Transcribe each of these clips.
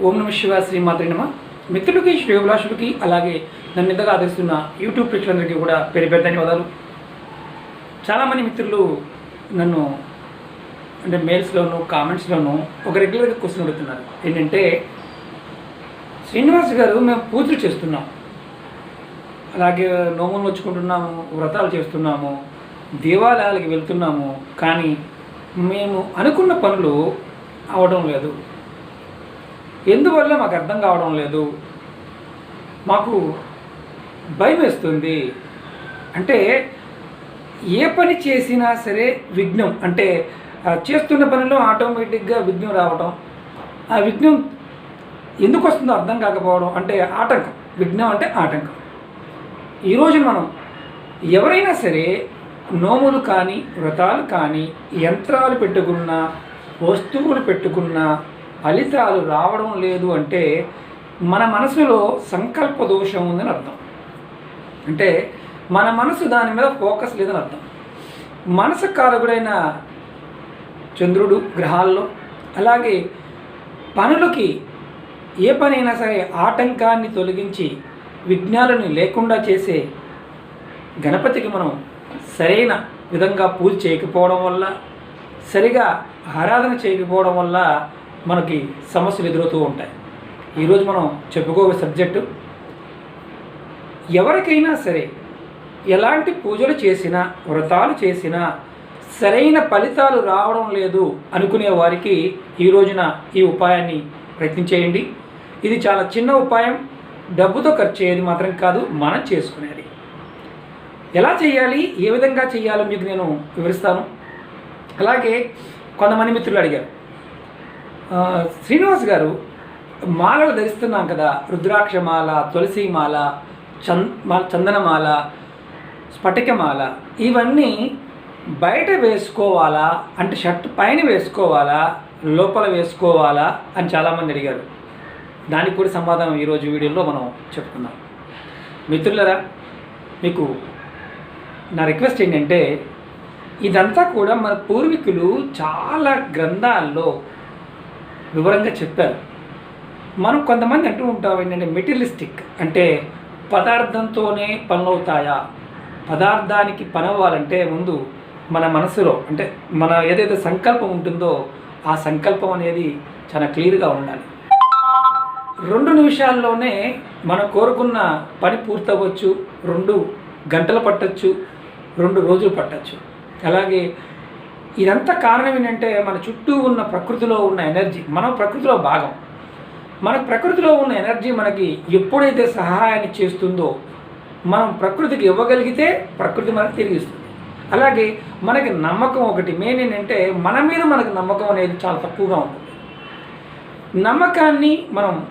ఓం నమ శివ శ్రీమాత్రి నమ. మిత్రులకి శ్రేయోభిలాషులకి అలాగే నన్ను ఇంతగా ఆదరిస్తున్న యూట్యూబ్ ప్రేక్షకులందరికీ కూడా పేరు పేరు ధన్యవాదాలు. చాలామంది మిత్రులు నన్ను అంటే మెయిల్స్లోను కామెంట్స్లోను ఒక రెగ్యులర్గా క్వశ్చన్ అడుగుతున్నారు. ఏంటంటే శ్రీనివాస్ గారు మేము పూజలు చేస్తున్నాం. అలాగే నోములు వచ్చుకుంటున్నాము వ్రతాలు చేస్తున్నాము దేవాలయాలకు వెళ్తున్నాము కానీ మేము అనుకున్న పనులు అవడం లేదు. ఎందువల్ల మాకు అర్థం కావడం లేదు? మాకు భయం వేస్తుంది. అంటే ఏ పని చేసినా సరే విఘ్నం అంటే చేస్తున్న పనిలో ఆటోమేటిక్గా విఘ్నం రావడం ఆ విఘ్నం ఎందుకు వస్తుందో అర్థం కాకపోవడం అంటే ఆటంకం. విఘ్నం అంటే ఆటంకం. ఈరోజు మనం ఎవరైనా సరే నోములు కానీ వ్రతాలు కానీ యంత్రాలు పెట్టుకున్నా వస్తువులు పెట్టుకున్నా ఫలితాలు రావడం లేదు అంటే మన మనసులో సంకల్ప దోషం ఉందని అర్థం. అంటే మన మనసు దాని మీద ఫోకస్ లేదని అర్థం. మనసు కారకుడైన చంద్రుడు గ్రహాల్లో అలాగే పనులకి ఏ పనైనా సరే ఆటంకాన్ని తొలగించి విఘ్నాలను లేకుండా చేసే గణపతికి మనం సరైన విధంగా పూజ చేయకపోవడం వల్ల సరిగా ఆరాధన చేయకపోవడం వల్ల మనకి సమస్యలు ఎదురవుతూ ఉంటాయి. ఈరోజు మనం చెప్పుకోవే సబ్జెక్టు ఎవరికైనా సరే ఎలాంటి పూజలు చేసినా వ్రతాలు చేసినా సరైన ఫలితాలు రావడం లేదు అనుకునే వారికి ఈ రోజున ఈ ఉపాయాన్ని ప్రయత్నించేయండి ఇది చాలా చిన్న ఉపాయం డబ్బుతో ఖర్చు అయ్యేది మాత్రం కాదు మనం చేసుకునేది. ఎలా చేయాలి ఏ విధంగా చేయాలో మీకు నేను వివరిస్తాను. అలాగే కొంతమంది మిత్రులు అడిగారు శ్రీనివాస్ గారు మాలలు ధరిస్తున్నాం కదా రుద్రాక్షమాల తులసిమాల చంద చందనమాల స్ఫటికమాల ఇవన్నీ బయట వేసుకోవాలా? అంటే షర్ట్ పైన వేసుకోవాలా? లోపల వేసుకోవాలా? అని చాలామంది అడిగారు. దానికి కూడా సమాధానం ఈరోజు వీడియోలో మనం చెప్పుకుందాం. మిత్రులరా మీకు నా రిక్వెస్ట్ ఏంటంటే ఇదంతా కూడా మన పూర్వీకులు చాలా గ్రంథాల్లో వివరంగా చెప్పారు. మనం కొంతమంది అంటూ ఉంటాం ఏంటంటే మెటీరియలిస్టిక్ అంటే పదార్థంతోనే పనులవుతాయా? పదార్థానికి పని అవ్వాలంటే ముందు మన మనసులో అంటే మన ఏదైతే సంకల్పం ఉంటుందో ఆ సంకల్పం అనేది చాలా క్లియర్గా ఉండాలి. రెండు నిమిషాల్లోనే మనం కోరుకున్న పని పూర్తవ్వచ్చు రెండు గంటలు పట్టచ్చు రెండు రోజులు పట్టచ్చు. అలాగే ఇదంతా కారణం ఏంటంటే మన చుట్టూ ఉన్న ప్రకృతిలో ఉన్న ఎనర్జీ మనం ప్రకృతిలో భాగం. మన ప్రకృతిలో ఉన్న ఎనర్జీ మనకి ఎప్పుడైతే సహాయాన్ని చేస్తుందో మనం ప్రకృతికి ఇవ్వగలిగితే ప్రకృతి మనకి తిరిగిస్తుంది అలాగే మనకి నమ్మకం ఒకటి మెయిన్ ఏంటంటే మన మీద మనకు నమ్మకం అనేది చాలా తక్కువగా ఉంటుంది. నమ్మకాన్ని మనం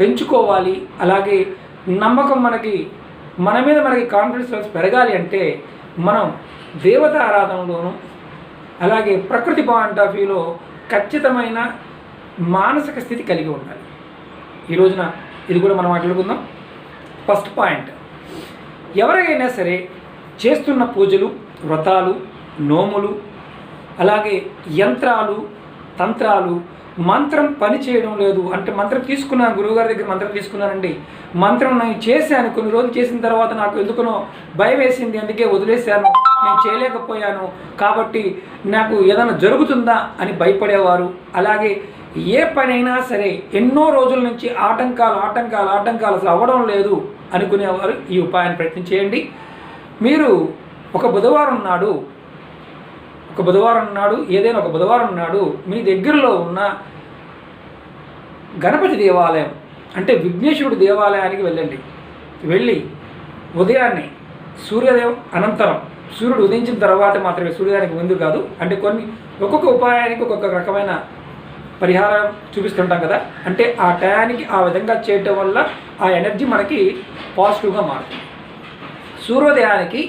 పెంచుకోవాలి అలాగే నమ్మకం మనకి మన మీద మనకి కాన్ఫిడెన్స్ లెవెల్స్ పెరగాలి అంటే మనం దేవత ఆరాధనలోనూ అలాగే ప్రకృతి పాయింట్ ఆఫ్ వ్యూలో ఖచ్చితమైన మానసిక స్థితి కలిగి ఉండాలి. ఈ రోజున ఇది కూడా మనం మాట్లాడుకుందాం. ఫస్ట్ పాయింట్ ఎవరైనా సరే చేస్తున్న పూజలు వ్రతాలు నోములు అలాగే యంత్రాలు తంత్రాలు మంత్రం పని చేయడం లేదు. అంటే మంత్రం తీసుకున్నాను గురువుగారి దగ్గర మంత్రం తీసుకున్నానండి. మంత్రం నేను చేశాను కొన్ని రోజులు చేసిన తర్వాత నాకు ఎందుకునో భయం వేసింది అందుకే వదిలేశాను. నేను చేయలేకపోయాను కాబట్టి నాకు ఏదైనా జరుగుతుందా అని భయపడేవారు. అలాగే ఏ పనైనా సరే ఎన్నో రోజుల నుంచి ఆటంకాలు ఆటంకాలు ఆటంకాలు అసలు అవ్వడం లేదు అనుకునేవారు ఈ ఉపాయాన్ని ప్రయత్నం చేయండి. మీరు ఒక బుధవారం నాడు ఒక బుధవారం నాడు ఏదైనా ఒక బుధవారం నాడు మీ దగ్గరలో ఉన్న గణపతి దేవాలయం అంటే విఘ్నేశ్వరుడు దేవాలయానికి వెళ్ళండి. వెళ్ళి ఉదయాన్నే సూర్యోదయం అనంతరం సూర్యుడు ఉదయించిన తర్వాత మాత్రమే సూర్యోదయానికి ముందు కాదు అంటే కొన్ని ఒక్కొక్క ఉపాయానికి ఒక్కొక్క రకమైన పరిహారం చూపిస్తుంటాం కదా అంటే ఆ టయానికి ఆ విధంగా చేయటం వల్ల ఆ ఎనర్జీ మనకి పాజిటివ్గా మారుతుంది. సూర్యోదయానికి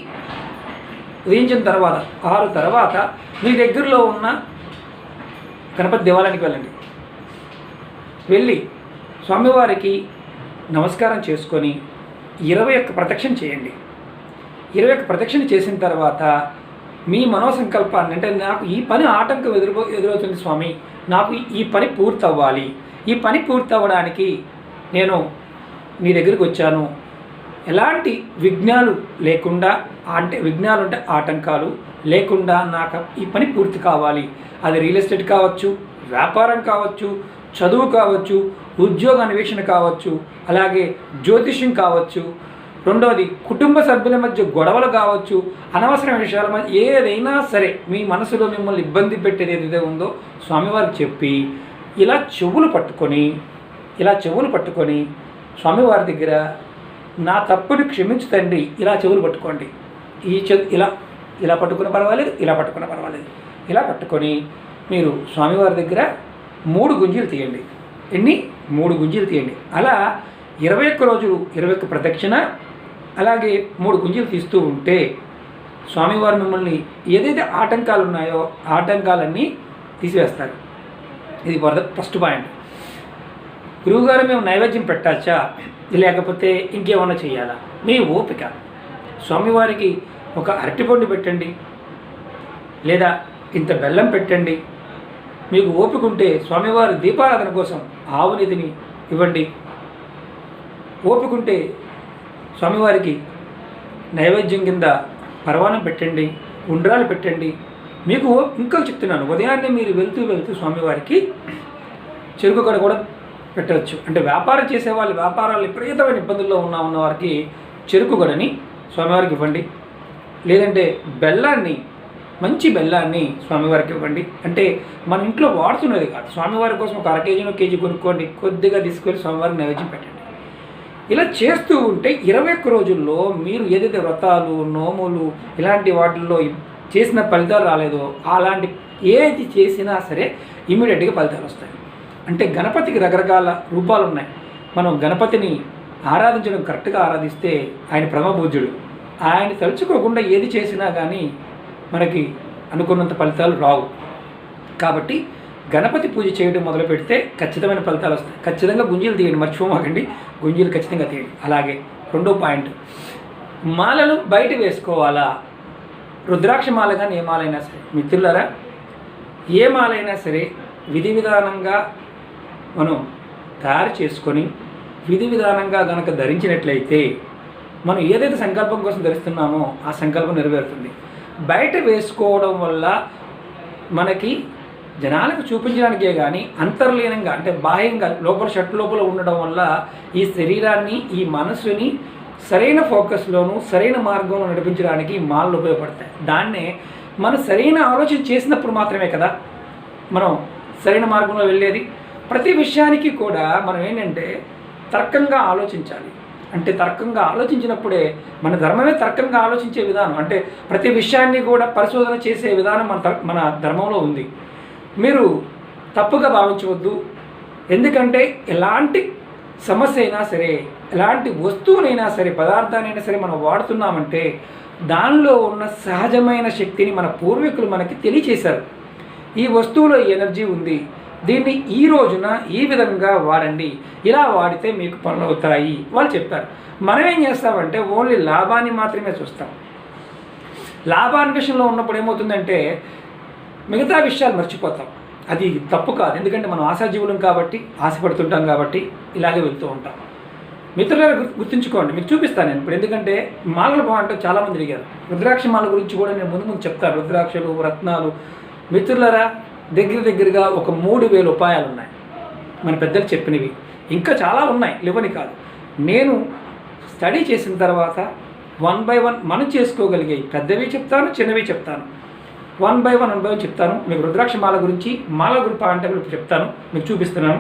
ఉదయించిన తర్వాత ఆరు తర్వాత మీ దగ్గరలో ఉన్న గణపతి దేవాలయానికి వెళ్ళండి. వెళ్ళి స్వామివారికి నమస్కారం చేసుకొని ఇరవై ఒక్క ప్రదక్షిణ చేయండి. ఇరవై ఒక్క ప్రదక్షిణ చేసిన తర్వాత మీ మనోసంకల్పాన్ని అంటే నాకు ఈ పని ఆటంకం ఎదురు ఎదురవుతుంది స్వామి. నాకు ఈ పని పూర్తవ్వాలి. ఈ పని పూర్తి అవ్వడానికి నేను నీ దగ్గరికి వచ్చాను. ఎలాంటి విఘ్నాలు లేకుండా అంటే విఘ్నాలు అంటే ఆటంకాలు లేకుండా నాకు ఈ పని పూర్తి కావాలి. అది రియల్ ఎస్టేట్ కావచ్చు వ్యాపారం కావచ్చు చదువు కావచ్చు ఉద్యోగ అన్వేషణ కావచ్చు అలాగే జ్యోతిష్యం కావచ్చు రెండవది కుటుంబ సభ్యుల మధ్య గొడవలు కావచ్చు అనవసరమైన విషయాల మధ్య ఏదైనా సరే మీ మనసులో మిమ్మల్ని ఇబ్బంది పెట్టేది ఏదైతే ఉందో స్వామివారికి చెప్పి ఇలా చెవులు పట్టుకొని ఇలా చెవులు పట్టుకొని స్వామివారి దగ్గర నా తప్పుని క్షమించు తండ్రి ఇలా చెవులు పట్టుకోండి. ఈ చె ఇలా ఇలా పట్టుకున్న పర్వాలేదు ఇలా పట్టుకున్న పర్వాలేదు. ఇలా పట్టుకొని మీరు స్వామివారి దగ్గర మూడు గుంజీలు తీయండి. ఎన్ని? మూడు గుంజీలు తీయండి. అలా ఇరవై ఒక్క రోజులు ఇరవై ఒక్క ప్రదక్షిణ అలాగే మూడు గుంజీలు తీస్తూ ఉంటే స్వామివారు మిమ్మల్ని ఏదైతే ఆటంకాలు ఉన్నాయో ఆటంకాలన్నీ తీసివేస్తారు. ఇది ఫస్ట్ పాయింట్ గురువుగారు మేము నైవేద్యం పెట్టచ్చా లేకపోతే ఇంకేమైనా చేయాలా మీ ఓపిక. స్వామివారికి ఒక అరటిపండు పెట్టండి. లేదా ఇంత బెల్లం పెట్టండి. మీకు ఓపిక ఉంటే స్వామివారి దీపారాధన కోసం ఆవు నిధిని ఇవ్వండి. ఓపిక ఉంటే స్వామివారికి నైవేద్యం కింద పరవానం పెట్టండి ఉండ్రాలు పెట్టండి. మీకు ఇంకా చెప్తున్నాను ఉదయాన్నే మీరు వెళ్తూ వెళ్తూ స్వామివారికి చెరుకు కడ కూడా పెట్టవచ్చు. అంటే వ్యాపారం చేసేవాళ్ళు వ్యాపారాలు విపరీతమైన ఇబ్బందుల్లో ఉన్న ఉన్న వారికి చెరుకు గడని స్వామివారికి ఇవ్వండి. లేదంటే బెల్లాన్ని మంచి బెల్లాన్ని స్వామివారికి ఇవ్వండి. అంటే మన ఇంట్లో వాడుతున్నది కాదు. స్వామివారి కోసం ఒక అర కేజీనో కేజీ కొనుక్కోండి. కొద్దిగా తీసుకొని స్వామివారికి నైవేద్యం పెట్టండి. ఇలా చేస్తూ ఉంటే ఇరవై ఒక్క రోజుల్లో మీరు ఏదైతే వ్రతాలు నోములు ఇలాంటి వాటిల్లో చేసిన ఫలితాలు రాలేదో అలాంటి ఏది చేసినా సరే ఇమీడియట్గా ఫలితాలు వస్తాయి. అంటే గణపతికి రకరకాల రూపాలు ఉన్నాయి మనం గణపతిని ఆరాధించడం కరెక్ట్గా ఆరాధిస్తే ఆయన ప్రమభూజ్యుడు ఆయన తలుచుకోకుండా ఏది చేసినా కానీ మనకి అనుకున్నంత ఫలితాలు రావు. కాబట్టి గణపతి పూజ చేయడం మొదలు పెడితే ఖచ్చితమైన ఫలితాలు వస్తాయి. ఖచ్చితంగా గుంజీలు తీయండి మర్చిపోమాకండి. గుంజీలు ఖచ్చితంగా తీయండి అలాగే రెండో పాయింట్ మాలలు బయట వేసుకోవాలా? రుద్రాక్ష మాల కానీ ఏ మాలైనా సరే. మిత్రులరా ఏ మాలైనా సరే విధి విధానంగా మనం తయారు చేసుకొని విధి విధానంగా గనక ధరించినట్లయితే మనం ఏదైతే సంకల్పం కోసం ధరిస్తున్నామో ఆ సంకల్పం నెరవేరుతుంది. బయట వేసుకోవడం వల్ల మనకి జనాలకు చూపించడానికే కానీ అంతర్లీనంగా అంటే బాహ్యంగా లోపల షర్ట్ లోపల ఉండడం వల్ల ఈ శరీరాన్ని ఈ మనసుని సరైన ఫోకస్లోను సరైన మార్గంలో నడిపించడానికి మాలలు ఉపయోగపడతాయి. దాన్నే మనం సరైన ఆలోచన చేసినప్పుడు మాత్రమే కదా మనం సరైన మార్గంలో వెళ్ళేది. ప్రతి విషయానికి కూడా మనం ఏంటంటే తర్కంగా ఆలోచించాలి. అంటే తర్కంగా ఆలోచించినప్పుడే మన ధర్మమే తర్కంగా ఆలోచించే విధానం. అంటే ప్రతి విషయాన్ని కూడా పరిశోధన చేసే విధానం మన తర్ మన ధర్మంలో ఉంది. మీరు తప్పుగా భావించవద్దు. ఎందుకంటే ఎలాంటి సమస్య అయినా సరే ఎలాంటి వస్తువునైనా సరే పదార్థానైనా సరే మనం వాడుతున్నామంటే దానిలో ఉన్న సహజమైన శక్తిని మన పూర్వీకులు మనకి తెలియచేశారు. ఈ వస్తువులో ఎనర్జీ ఉంది. దీన్ని ఈ రోజున ఈ విధంగా వాడండి. ఇలా వాడితే మీకు పనులు అవుతాయి వాళ్ళు చెప్పారు. మనం ఏం చేస్తామంటే ఓన్లీ లాభాన్ని మాత్రమే చూస్తాం. లాభాన్ని విషయంలో ఉన్నప్పుడు ఏమవుతుందంటే మిగతా విషయాలు మర్చిపోతాం. అది తప్పు కాదు. ఎందుకంటే మనం ఆశాజీవులం కాబట్టి ఆశపడుతుంటాం కాబట్టి ఇలాగే వెళ్తూ ఉంటాం. మిత్రులను గుర్తు గుర్తుంచుకోండి. మీకు చూపిస్తాను నేను ఇప్పుడు. ఎందుకంటే మాలలు బాగుంటే చాలామంది అడిగారు. రుద్రాక్ష మాల గురించి కూడా నేను ముందు ముందు చెప్తాను. రుద్రాక్షలు రత్నాలు. మిత్రులరా దగ్గర దగ్గరగా ఒక మూడు వేల ఉపాయాలు ఉన్నాయి. మన పెద్దలు చెప్పినవి. ఇంకా చాలా ఉన్నాయి. లేవని కాదు. నేను స్టడీ చేసిన తర్వాత వన్ బై వన్ మనం చేసుకోగలిగే పెద్దవి చెప్తాను చిన్నవి చెప్తాను. One by one one by one చెప్తాను. మీకు రుద్రాక్ష మాల గురించి మాల గ్రూప్ అంటే మీకు చెప్తాను. మీకు చూపిస్తున్నాను.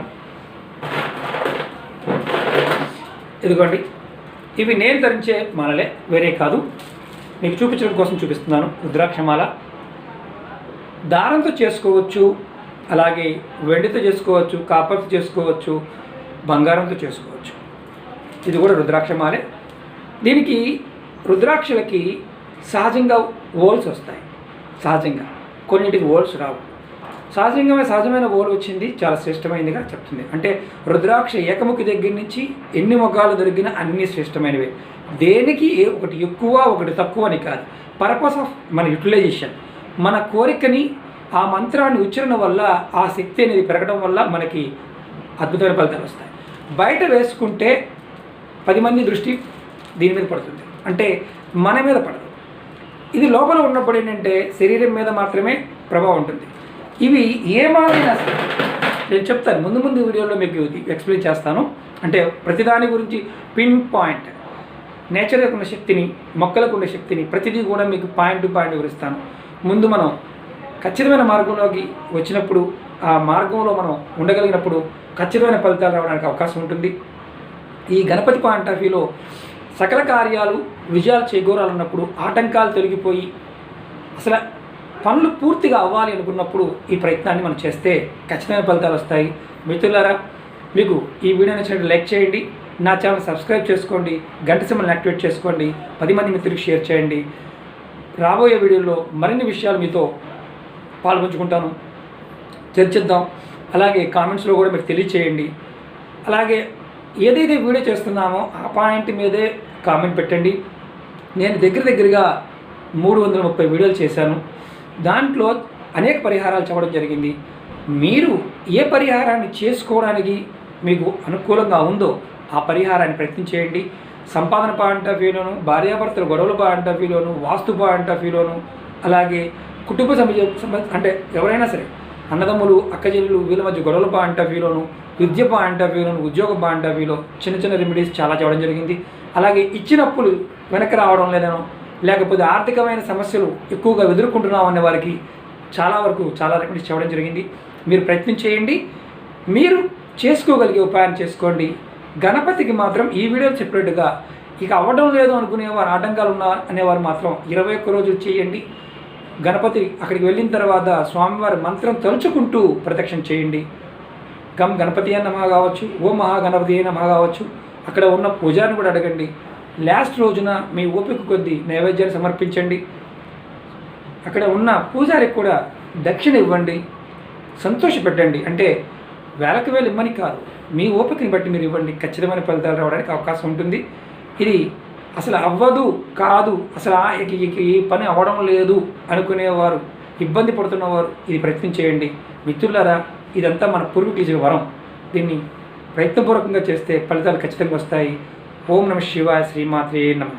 ఇదిగోండి. ఇవి నేను ధరించే మాలలే వేరే కాదు. మీకు చూపించడం కోసం చూపిస్తున్నాను రుద్రాక్ష మాల దారంతో చేసుకోవచ్చు అలాగే వెండితో చేసుకోవచ్చు కాపర్తో చేసుకోవచ్చు బంగారంతో చేసుకోవచ్చు. ఇది కూడా రుద్రాక్ష మాలే దీనికి రుద్రాక్షలకి సహజంగా ఓల్స్ వస్తాయి. సహజంగా. కొన్నింటికి ఓల్స్ రావు. సహజంగా సహజమైన ఓల్ వచ్చింది చాలా శ్రేష్టమైనదిగా చెప్తుంది. అంటే రుద్రాక్ష ఏకముఖి దగ్గర నుంచి ఎన్ని ముఖాలు దొరికినా అన్ని శ్రేష్టమైనవే. దేనికి ఒకటి ఎక్కువ ఒకటి తక్కువ అని కాదు. పర్పస్ ఆఫ్ మన యూటిలైజేషన్ మన కోరికని ఆ మంత్రాన్ని ఉచ్చరణ వల్ల ఆ శక్తి అనేది పెరగడం వల్ల మనకి అద్భుతమైన ఫలితాలు వస్తాయి. బయట వేసుకుంటే పది మంది దృష్టి దీని మీద పడుతుంది. అంటే మన మీద పడదు. ఇది లోపల ఉన్నప్పుడు ఏంటంటే శరీరం మీద మాత్రమే ప్రభావం ఉంటుంది. ఇవి ఏమైనా నేను చెప్తాను ముందు ముందు వీడియోలో మీకు ఎక్స్ప్లెయిన్ చేస్తాను. అంటే ప్రతిదాని గురించి పిన్ పాయింట్ నేచర్కి ఉన్న శక్తిని మొక్కలకు ఉన్న శక్తిని ప్రతిదీ కూడా మీకు పాయింట్ టు పాయింట్ వివరిస్తాను. ముందు మనం ఖచ్చితమైన మార్గంలోకి వచ్చినప్పుడు ఆ మార్గంలో మనం ఉండగలిగినప్పుడు ఖచ్చితమైన ఫలితాలు రావడానికి అవకాశం ఉంటుంది. ఈ గణపతి పాయింట్ ఆఫ్ వ్యూలో సకల కార్యాలు విజయాలు చేకూరాలన్నప్పుడు ఆటంకాలు తొలగిపోయి అసలు పనులు పూర్తిగా అవ్వాలి అనుకున్నప్పుడు ఈ ప్రయత్నాన్ని మనం చేస్తే ఖచ్చితమైన ఫలితాలు వస్తాయి. మిత్రులారా మీకు ఈ వీడియో నచ్చినట్టు లైక్ చేయండి నా ఛానల్ సబ్స్క్రైబ్ చేసుకోండి గంట సింబల్ని యాక్టివేట్ చేసుకోండి పది మంది మిత్రులకు షేర్ చేయండి. రాబోయే వీడియోలో మరిన్ని విషయాలు మీతో పాల్పంచుకుంటాను. చర్చిద్దాం. అలాగే కామెంట్స్లో కూడా మీరు తెలియచేయండి. అలాగే ఏదైతే వీడియో చేస్తున్నామో ఆ పాయింట్ మీదే కామెంట్ పెట్టండి. నేను దగ్గర దగ్గరగా మూడు వందల ముప్పై వీడియోలు చేశాను. దాంట్లో అనేక పరిహారాలు చెప్పడం జరిగింది. మీరు ఏ పరిహారాన్ని చేసుకోవడానికి మీకు అనుకూలంగా ఉందో ఆ పరిహారాన్ని ప్రయత్నం చేయండి. సంపాదన పాయింట్ ఆఫ్ వ్యూలోను భార్యాభర్తల గొడవల పాయింట్ ఆఫ్ వ్యూలోను వాస్తు పాయింట్ ఆఫ్ వ్యూలోను అలాగే కుటుంబ సమాజ అంటే ఎవరైనా సరే అన్నదమ్ములు అక్కచెల్లెలు వీళ్ళ మధ్య గొడవల పాయింట్ ఆఫ్ వ్యూలోను విద్య పాయింట్ ఆఫ్ వ్యూలోను ఉద్యోగ పాయింట్ ఆఫ్ వ్యూలో చిన్న చిన్న రెమెడీస్ చాలా చేయడం జరిగింది. అలాగే ఇచ్చినప్పుడు వెనక్కి రావడం లేదనో లేకపోతే ఆర్థికమైన సమస్యలు ఎక్కువగా ఎదుర్కొంటున్నాం అనే వారికి చాలా వరకు చాలా రెమెడీస్ చేయడం జరిగింది. మీరు ప్రయత్నం చేయండి. మీరు చేసుకోగలిగే ఉపాయం చేసుకోండి. గణపతికి మాత్రం ఈ వీడియో చెప్పినట్టుగా ఇక అవ్వడం లేదు అనుకునేవారు ఆటంకాలు ఉన్న అనేవారు మాత్రం ఇరవై ఒక్క రోజులు చేయండి. గణపతి అక్కడికి వెళ్ళిన తర్వాత స్వామివారి మంత్రం తలుచుకుంటూ ప్రదక్షిణ చేయండి. గమ్ గణపతి అన్న నమ కావచ్చు ఓ మహాగణపతి అయిన నమ కావచ్చు అక్కడ ఉన్న పూజారిని కూడా అడగండి. లాస్ట్ రోజున మీ ఓపిక కొద్దీ నైవేద్యాన్ని సమర్పించండి. అక్కడ ఉన్న పూజారికి కూడా దక్షిణ ఇవ్వండి. సంతోషపెట్టండి. అంటే వేలకు వేలు ఇవ్వని కాదు. మీ ఓపికని బట్టి మీరు ఇవ్వండి. ఖచ్చితమైన ఫలితాలు రావడానికి అవకాశం ఉంటుంది. ఇది అసలు అవ్వదు కాదు అసలు ఆ ఈ పని అవ్వడం లేదు అనుకునేవారు ఇబ్బంది పడుతున్నవారు ఇది ప్రయత్నం చేయండి మిత్రులారా ఇదంతా మన పూర్వీకులు ఇచ్చే వరం. దీన్ని ప్రయత్నపూర్వకంగా చేస్తే ఫలితాలు ఖచ్చితంగా వస్తాయి. ఓం నమ శివాయ శ్రీమాత్రే నమ.